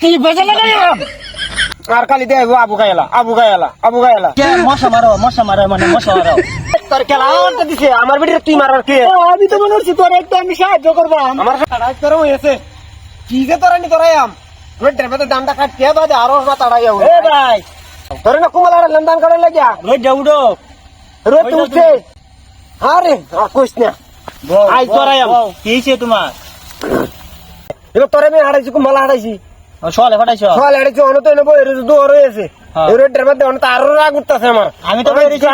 কি বেজে লাগাই আর কালি দে আবু গায়লা আবু গায়লা আবু গায়লা। কে? মশা মারো মশা মারো মানে মশা মারো। তোর খেলা আমার দিছে আমার বেটি তুই মারার কে? আমি তো মনে হচ্ছি তোর একটু আমি সাহায্য করবাম আমার সাড়াই তোর হয়েছে কি যে তোরা নি তোরাই আম। তোর ড্রেভাতে দামটা কাটতে বাদে আরও না তাড়াই আউ এ ভাই। তোর না কুমালার লেনদান করে লাগিয়া? ওই যাউডো রোদ উঠছে। আরে কইস না। আই তোরাই আম। কি হইছে তোমার? এবার তোরে আমি হারাইছি কুমালা হারাইছি। ফাটাইছ সকাল অন তো হ্যাঁ। আরও রাগ উঠতেছে আমার। আমি তো বেরিয়েছি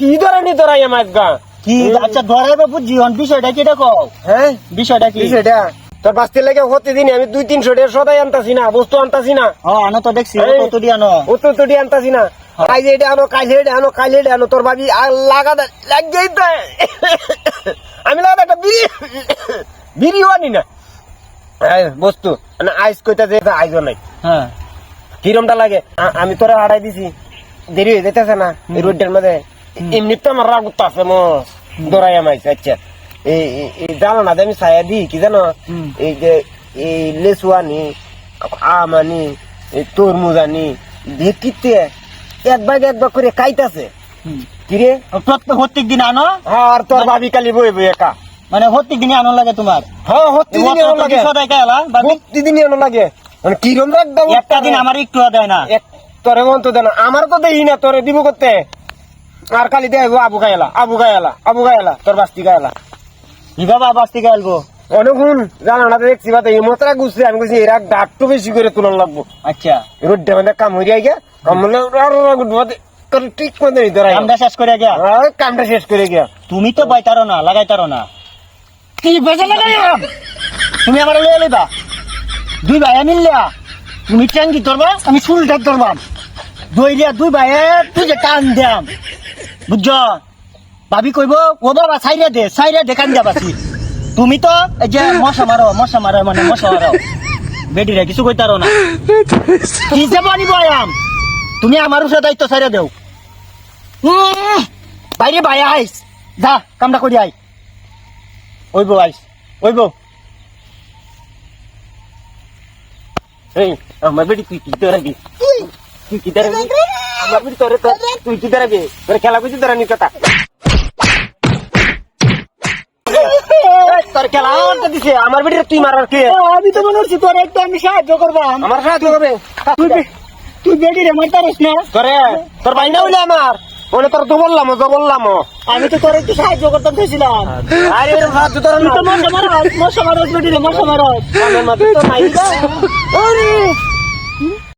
কি ধরে নি তোরাই আম আজগা কি আচ্ছা ধরাইবে অন বিষয়টা কি দেখো? হ্যাঁ? বিষয়টা কি? তোর লেগে আমি দুই তিনশো টাকা সদাই আনতাছি না বস্তু আনতাছি না। আনো তো দেখছি। আনো তোটি আনতাছি না। কাজ এটা আনো কাজ এটা আনো কাজ এটা আনো তোর ভাবি আর লাগা আমি লাগা একটা বিড়ি বিড়িও আনি না। বস্তু মানে আইস কইতা যে আইজও নাই। হ্যাঁ। কিরমটা লাগে? আমি তোরা হারাই দিছি। দেরি হয়ে যেতেছে না এই রোডের মধ্যে। এমনি তো আমার রাগ উঠতেছে মো দৌড়াই আমাইছে আচ্ছা। এই জানো না আমি ছায়া দিই কি জানো? এই যে এই লেসু আনি আম আনি এই তরমুজ আনি দেখিতে এক ভাগ এক ভাগ করে খাইতাছে কিরে প্রত্যেক দিন আনো। আর তোর ভাবি কালি বই বই একা মানে প্রত্যেক দিনই আনো লাগে তোমার? হ্যাঁ প্রতিদিনই এমন লাগে। সদাই খাইলা বাকি প্রতিদিনই এমন লাগে। মানে কিরম রাগ দাও একটা দিন আমার একটু দেয় না। তোরে মন তো দেন আমার তো দেই না তোরে দিব করতে। আর কালি দে আবু গায়লা আবু গায়লা আবু গায়লা তোর বাস্তি গায়লা ই বাবা বাস্তি গাইলবো অনেকক্ষণ জানা না দেখছি বাতে এই মতরা গুছছে আমি কইছি এরা ডাকটু বেশি করে তুলন লাগবো। আচ্ছা। রোড মানে কাম হইয়া গিয়া কাম হলে আর তোর ঠিক মতো নিতে আমরা শেষ করে গিয়া? কামটা শেষ করে গিয়া। তুমি তো বাইতারো না লাগাইতারো না। কি বেজে লাগাই তুমি আমার লয়ে লইবা দুই ভাই মিললিয়া তুমি ট্যাঙ্কি ধরবা, আমি চুলটা ধরবাম দইলিয়া দুই ভাই তুই যে টান দিয়াম। বুঝছ? ভাবি কইব, ও বাবা সাইরে দে সাইরে দে কান যাবাসি তুমি তো এই যে মশা মারো মশা মারো মানে মশা মারো। বেডিরে কিছু কইতারো না। কি যে মানিব আয়াম? তুমি আমার উপরে দায়িত্ব সাইরে দেও। বাইরে ভাই আইস। যা কামটা করি আই ওইব আইস। ওইব এই আমার বেটি তুই কি ধরাবি তুই? কি ধরাবি আমার বেটি তোরে তুই কি ধরাবি তোর খেলা বুঝি ধরানি কথা। তোর খেলা আমার দিছে। আমার বেটি তুই মারার কে? আমি তো মনে হচ্ছি তোর একটু আমি সাহায্য করবাম আমার সাহায্য করবে। তুই তুই বেডি রে মারতারিস না? তোরে তোর বাইনা হইলে আমার। ওরে তোর তো বললাম তো বললাম। আমি তো তোর একটু সাহায্য করতাম চাইছিলাম আরে এর ভাত তোর না। মশা মারো মশা মারো মশা মারো মশা মারো তো নাই।